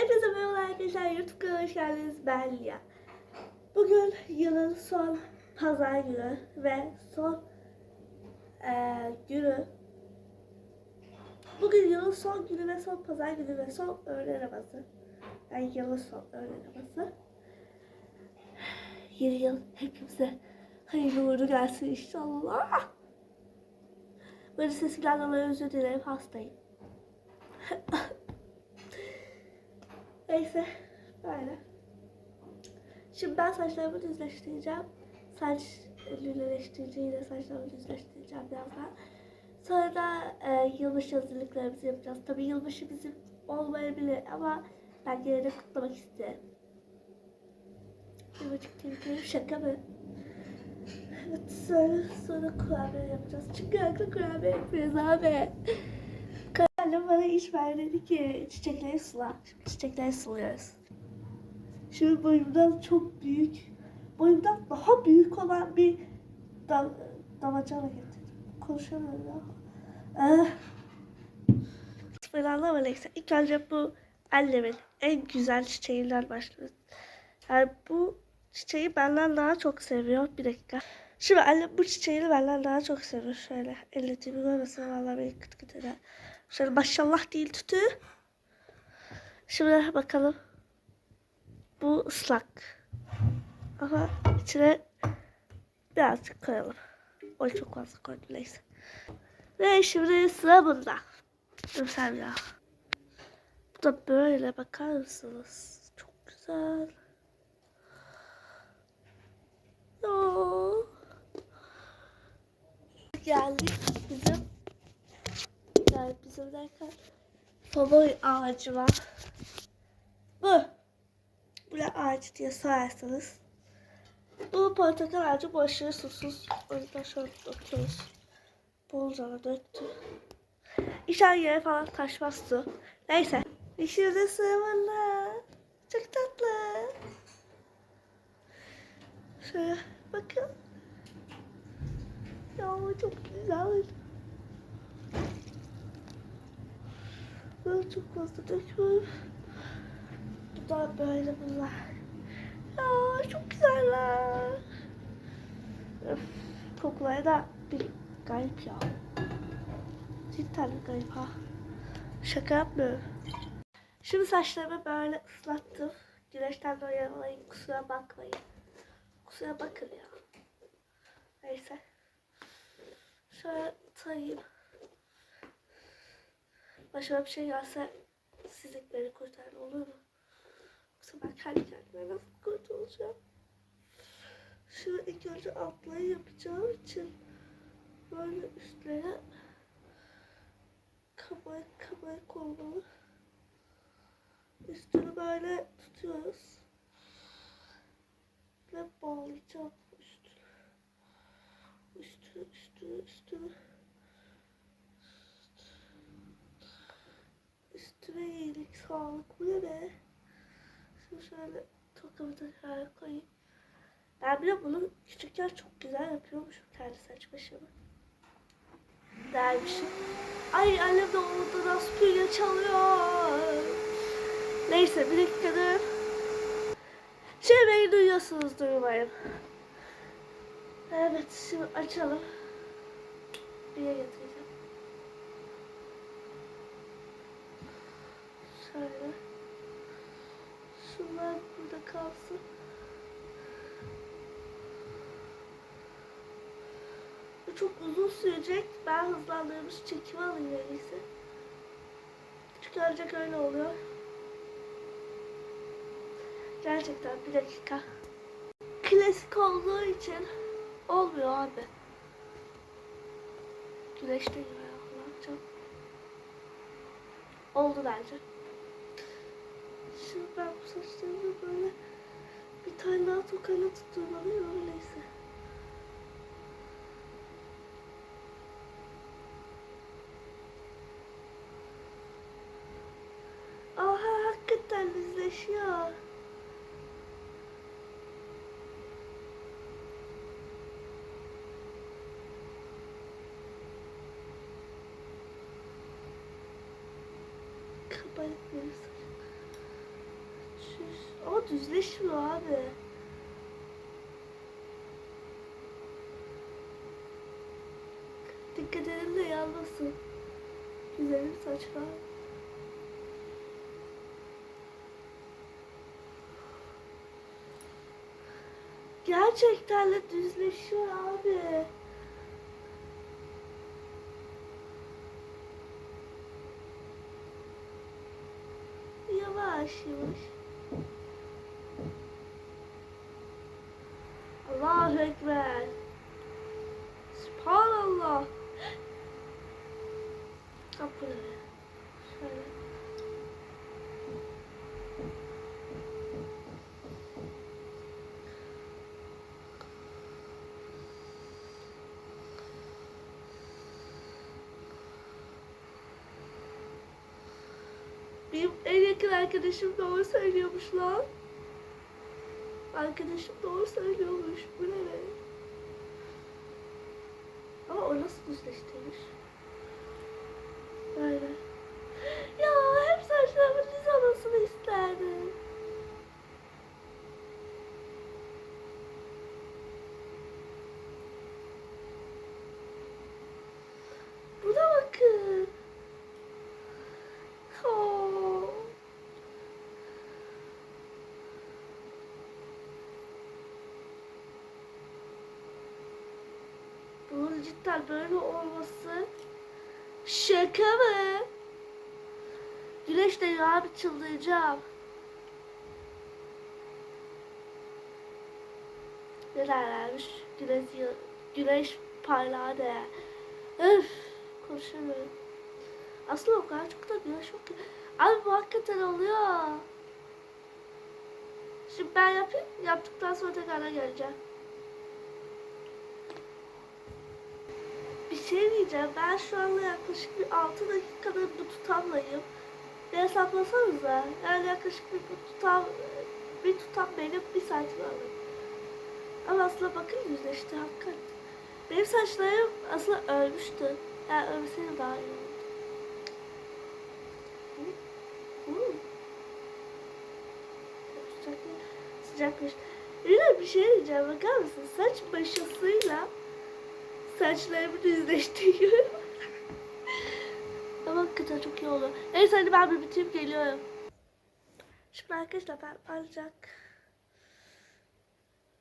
Hepinize merhaba arkadaşlar. YouTube kanalıma hoş geldiniz. Ben Lia. Bugün yılın son pazar günü ve son eee günü. Bugün yılın son günü ve son pazar günü ve son öğle namazı. Yani yılın son öğle namazı. Yeni yıl hepimize hayırlı uğurlu gelsin inşallah. Böyle sesimden dolayı özür dilerim hastayım. Neyse böyle. Şimdi ben saçlarımı düzleştireceğim. Saç lüleleştiriciyle saçlarımı düzleştireceğim birazdan. Sonra da e, yılbaşı hazırlıklarımızı yapacağız. Tabii yılbaşı bizim olmayabilir ama ben gene de kutlamak isterim. Yılbaşı keyifli şaka mı? Evet sonra, sonra kurabiye yapacağız. Çünkü aklı kurabiye yapıyoruz abi. Annem bana iş ver dedi ki çiçekleri sula. Şimdi çiçekleri suluyoruz. Şimdi boyumdan çok büyük, boyumdan daha büyük olan bir da, damacana getirdim. Konuşamıyorum ya. Ben anlamadım neyse. İlk önce bu annemin en güzel çiçeğinden başlıyoruz. Yani bu çiçeği benden daha çok seviyor. Bir dakika. Şimdi annem bu çiçeği benden daha çok seviyor. Şöyle ellediğimi görmesin. Vallahi beni kıt kıt eder. Şöyle maşallah değil tütü. Şimdi bakalım. Bu ıslak. Ama içine birazcık koyalım. O çok fazla koydum neyse. Ve şimdi sıra bunda. Dur sen ya. Bu da böyle bakar mısınız? Çok güzel. Oo. Geldik bizim yani bizim derken favori ağacı var. Bu. Bu ne ağacı diye sorarsanız. Bu portakal ağacı bu aşırı susuz. O yüzden şöyle döküyoruz. Bolcana döktü. İnşallah yere falan taşmaz. Neyse. İşinize sığmanla. Çok tatlı. Şöyle bakın. Ya çok güzel. Ben çok fazla döküyorum. Bu da böyle bunlar. Ya çok güzeller. Kokuları da bir garip ya. Cidden bir garip ha. Şaka yapmıyorum. Şimdi saçlarımı böyle ıslattım. Güneşten dolayı kusura bakmayın. Kusura bakın ya. Neyse. Şöyle tarayayım. Başıma bir şey gelse siz beni kurtarın olur mu? Yoksa ben kendi kendime nasıl kurtulacağım? Şunu ilk önce altlayı yapacağım için böyle üstlere kabarık kabarık olmalı. Üstünü böyle tutuyoruz. Ve bağlayacağım üstünü. Üstünü, üstünü, üstünü. Üstüne iyilik, sağlık. Bu ne be? Şimdi şöyle tokamı tekrar koyayım. Ben bile bunu küçükken çok güzel yapıyormuşum kendi saç başımı. Dermişim. Ay annem de orada süpürge çalıyor. Neyse bir dakika dur. Şimdi beni duyuyorsunuzdur umarım. Evet şimdi açalım. Bir yere getireceğim. Şöyle. Şunlar burada kalsın. Bu çok uzun sürecek. Ben hızlandırmış çekimi alayım iyisi. Çünkü ancak öyle oluyor. Gerçekten bir dakika. Klasik olduğu için olmuyor abi. Güneşte ya. Ne yapacağım? Oldu bence. Şimdi ben bu saçlarımı böyle bir tane daha tokayla tutturmalıyım öyleyse. Aha hakikaten düzleşiyor. Kabarık bir saç. Düzleşmiyor abi. Dikkat edin de yanmasın. Güzelim saçlar. Gerçekten de düzleşiyor abi. Yavaş yavaş. Ekber. Subhanallah. Kapı. Şöyle. En yakın arkadaşım doğru söylüyormuş lan. Arkadaşım doğru söylüyormuş. Bu ne be? Ama o nasıl düzleştirmiş? Böyle. Ya hep saçlarımın düz olmasını isterdim. Buna bakın. Cidden böyle olması şaka mı? Güneş de abi çıldıracağım. Nelerlermiş? Güneş, güneş parlağı da. Öf, konuşamıyorum. Aslında o kadar çok da güneş yok ki. Abi bu hakikaten oluyor. Şimdi ben yapayım. Yaptıktan sonra tekrardan geleceğim. Şey. Ben şu anda yaklaşık bir 6 dakikadır bu tutamlayım. Bir hesaplasanıza. Yani yaklaşık bir tutam, bir tutam benim bir saat alır. Ama aslında bakın yüzleşti hakikaten. Benim saçlarım aslında ölmüştü. Yani ölmeseydi daha iyi olurdu. Hmm. Sıcak, sıcakmış. Bir bir şey diyeceğim bakar mısın? Saç başısıyla saçlarımı düzleştiriyorum. Ama hakikaten çok iyi oldu. Neyse hadi ben bir bitirip geliyorum. Şimdi arkadaşlar ben ancak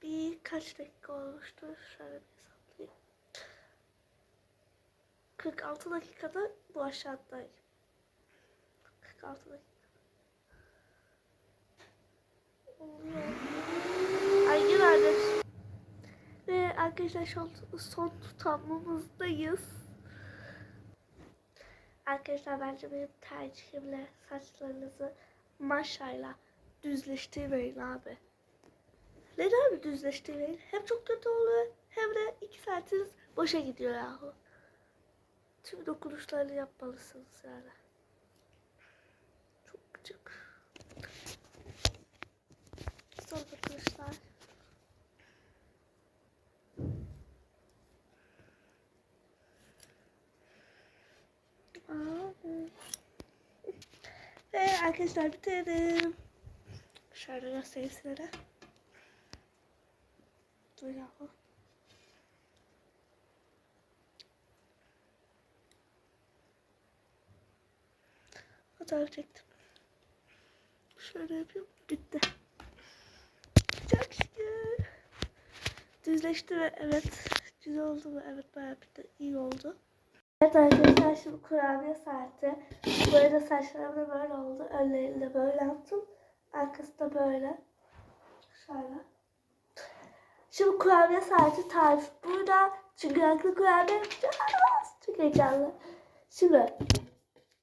birkaç dakika olmuştur. Şöyle bir hesaplayayım. 46 dakikada bu aşağıdayım. 46 dakika. Ay yine arkadaşlar son, son tutamımızdayız. Arkadaşlar bence benim tercihimle saçlarınızı maşayla düzleştirmeyin abi. Neden mi düzleştirmeyin? Hem çok kötü oluyor hem de iki saatiniz boşa gidiyor yahu. Tüm dokunuşlarını yapmalısınız yani. Çok gıcık. Son dokunuşlar. Ve arkadaşlar bitirdim. Şöyle göstereyim sizlere. Dur yahu. Fotoğraf çektim. Şöyle yapayım. Bitti. Çok şükür. Düzleşti ve evet. Güzel oldu mu? Evet bayağı bir de iyi oldu. Evet arkadaşlar şimdi kurabiye saati. Bu arada saçlarım da böyle oldu. Önlerini de böyle yaptım. Arkası da böyle. Şöyle. Şimdi kurabiye saati tarif burada. Çünkü renkli kurabiye yapacağız. Çok heyecanlı. Şimdi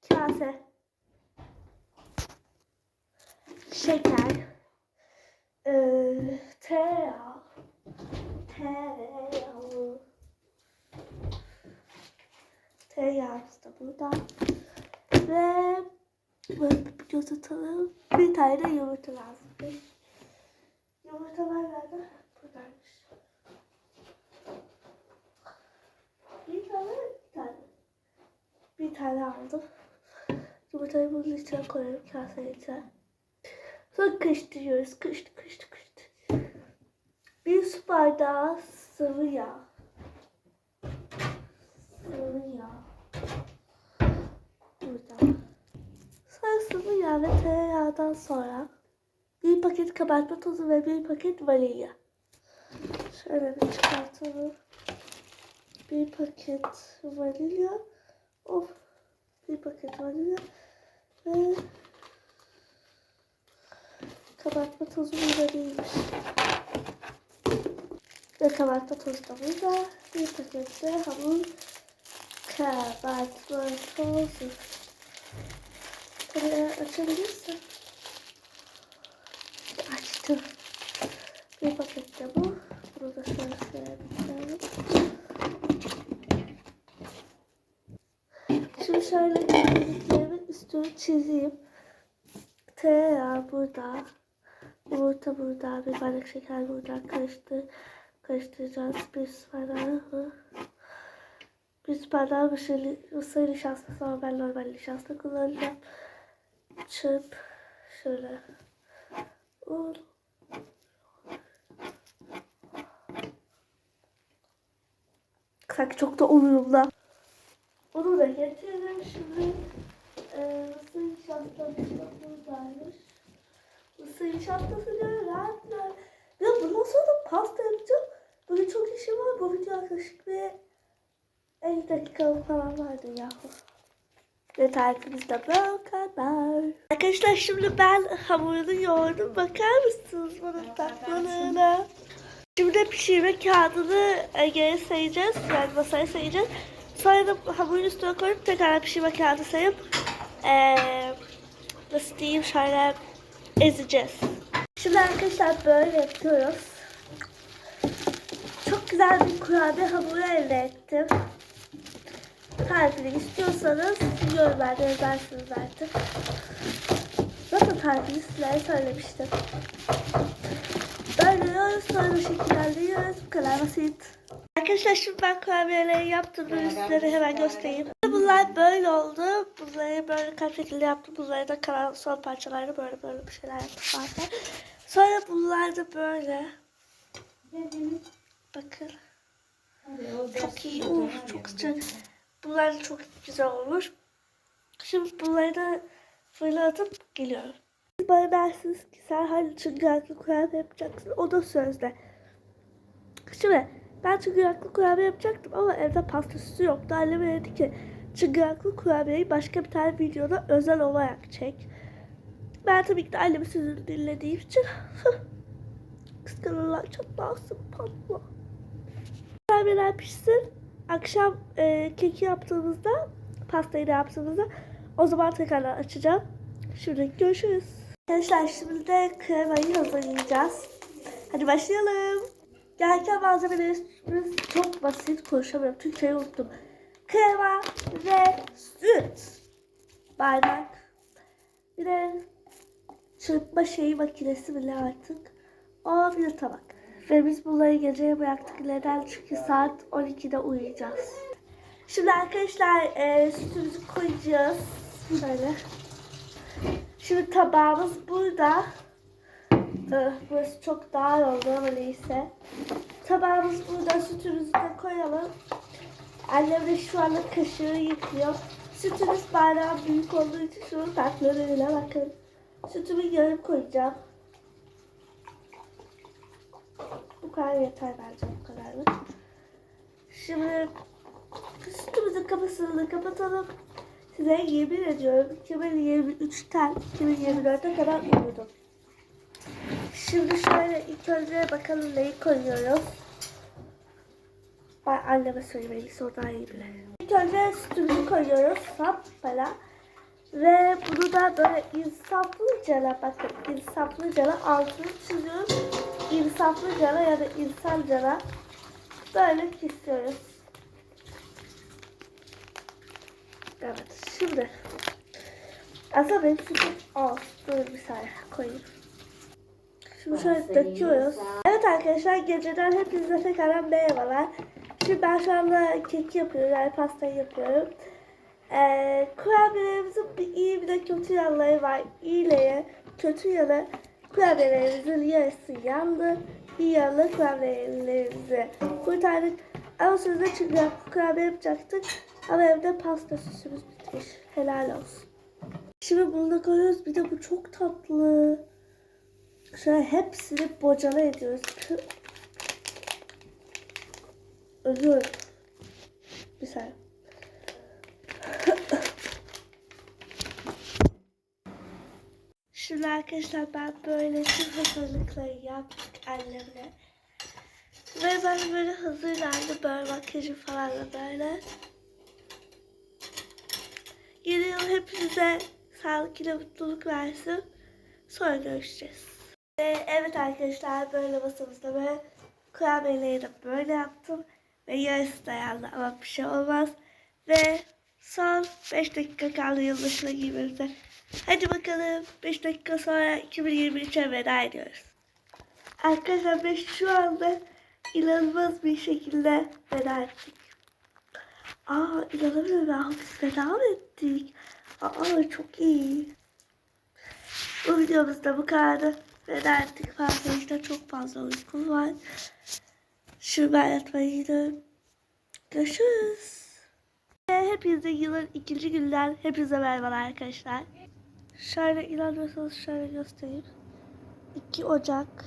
kase şeker eee tereyağı tereyağı tereyağımız da burada ve böyle bir göz atalım bir tane de yumurta lazım yumurtalar nerede? buradaymış bir tane bir tane bir tane aldım yumurtayı bunun içine koyuyorum kasenin içine Sonra karıştırıyoruz. Karıştır, karıştır, karıştır. Bir su bardağı sıvı yağ. Sıvı yağ. Burada. Sonra sıvı yağ ve tereyağından sonra bir paket kabartma tozu ve bir paket vanilya. Şöyle bir çıkartalım. Bir paket vanilya. Of. Bir paket vanilya. Ve kabartma tozu burada değilmiş. Ve kabartma tozu da burada. Bir paket de hamur kabartma tozu. Tabii eğer açabilirsem. Açtım. Bir paket de bu. Bunu da şöyle şöyle. Şimdi şöyle bitirelim. Üstünü çizeyim. Tereyağı burada. Yumurta burada. Bir bardak şeker burada. Karıştır, karıştıracağız. Bir su bardağı mısır, nişastası ama ben normal nişasta kullanacağım. Çöp. Şöyle. Un. Sanki çok da uyumlu. Onu da getirelim şimdi. Ee, mısır nişastası da buradaymış. Mısır nişastası diyor rahatlar. Ya bundan sonra da pasta yapacağım. Böyle çok işim var. Bu video yaklaşık bir 50 dakika falan vardı yahu. Ve tarifimiz de bu kadar. Arkadaşlar şimdi ben hamurunu yoğurdum. Bakar mısınız bunun tatlılığına? Şimdi pişirme kağıdını e, geri sayacağız. Yani masaya sayacağız. Sonra da hamurun üstüne koyup tekrar pişirme kağıdı sayıp eee nasıl diyeyim şöyle ezeceğiz. Şimdi arkadaşlar böyle yapıyoruz. Çok güzel bir kurabiye hamuru elde ettim. Tarifini istiyorsanız yorumlarda yazarsınız artık. Zaten tarifini sizlere söylemiştim. Böyle yiyoruz sonra şekillendiriyoruz. Bu kadar basit. Arkadaşlar şimdi ben kurabiyeleri yaptım. Bunu sizlere hemen göstereyim. Bunlar böyle oldu. Bunları böyle kaç şekilde yaptım. Bunları da kalan son parçalarda böyle böyle bir şeyler yaptım zaten. Sonra bunlar da böyle. Bakın. Çok iyi. Uf, çok sıcak. Bunlar da çok güzel olmuş. Şimdi bunları da fırına atıp geliyorum. Siz bana dersiniz ki sen hani çıngıraklı kurabiye yapacaksın. O da sözde. Şimdi ben çıngıraklı kurabiye yapacaktım ama evde pasta süsü yoktu. Annem dedi ki çıngıraklı kurabiyeyi başka bir tane videoda özel olarak çek. Ben tabii ki de annemin sözünü dinlediğim için kıskanırlar çatlarsın patla. Kurabiyeler pişsin. Akşam e, keki yaptığımızda pastayı da yaptığımızda o zaman tekrardan açacağım. Şimdi görüşürüz. Arkadaşlar şimdi de kremayı hazırlayacağız. Hadi başlayalım. Gereken malzemelerimiz çok basit konuşamıyorum. Türkçeyi unuttum. Krema ve süt. Bardak. Bir de çırpma şeyi makinesi bile artık. O bir de tabak. Ve biz bunları geceye bıraktık. Neden? Çünkü saat 12'de uyuyacağız. Şimdi arkadaşlar e, sütümüzü koyacağız. Böyle. Şimdi tabağımız burada. Burası çok dar oldu ama neyse. Tabağımız burada. Sütümüzü de koyalım. Annem de şu anda kaşığı yıkıyor. Sütümüz bardağın büyük olduğu için şunun tatlılığına bakın. Sütümü yarım koyacağım. Bu kadar yeter bence bu kadarlık. Şimdi sütümüzün kapısını kapatalım. Size yemin ediyorum 2023'ten 2024'e kadar uyudum. Şimdi şöyle ilk önce bakalım neyi koyuyoruz. Ben anneme söylemeliyim o daha iyi bilir. İlk önce sütümüzü koyuyoruz sap falan. Ve bunu da böyle insaflıca bakın insaflıca altını çiziyoruz. İnsaflıca ya da insanca böyle kesiyoruz. Evet şimdi aslında benim sütüm az. Dur bir saniye koyayım. Şimdi şöyle döküyoruz. Evet arkadaşlar geceden hepinize tekrardan merhabalar. Şimdi ben şu anda kek yapıyorum yani pastayı yapıyorum. Ee, kurabiyelerimizin bir iyi bir de kötü yanları var. İyileri, kötü yanı Kurabiyelerimizin yarısı yandı. Bir yarılı kurabiyelerimizi kurtardık. Ama sözde çünkü kurabiye yapacaktık. Ama evde pasta süsümüz bitmiş. Helal olsun. Şimdi bunu da koyuyoruz. Bir de bu çok tatlı. Şöyle hepsini bocala ediyoruz. Ölüyorum. Bir saniye. Şimdi arkadaşlar ben böyle tüm hazırlıkları yaptık annemle. Ve ben böyle hazırlandım böyle makyajı falan da böyle. Yeni yıl hepinize sağlık ile mutluluk versin. Sonra görüşeceğiz. Ve evet arkadaşlar böyle masamızda böyle kurabiyeleri de böyle yaptım. Ve yarısı da yandı ama bir şey olmaz. Ve son 5 dakika kaldı yılbaşına girmemize. Hadi bakalım 5 dakika sonra 2023'e veda ediyoruz. Arkadaşlar biz şu anda inanılmaz bir şekilde veda ettik. Aa inanamıyorum ya biz veda mı ettik? Aa çok iyi. Bu videomuzda bu kadar. Veda ettik fazla çok fazla uykum var. Şimdi ben gidiyorum. Görüşürüz. Hepinize yılın ikinci günden hepinize merhabalar arkadaşlar. Şöyle inanmıyorsanız şöyle göstereyim. 2 Ocak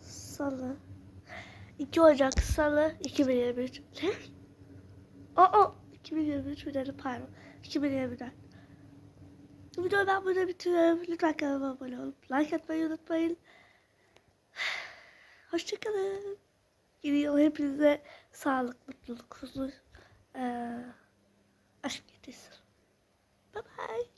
Salı 2 Ocak Salı 2023 Ne? Aa 2023 mi dedim pardon 2024 Bu videoyu ben burada bitiriyorum. Lütfen kanalıma abone olup like atmayı unutmayın. Hoşçakalın. Yeni yıl hepinize sağlık, mutluluk, huzur, eee aşk getirsin. Bye bye.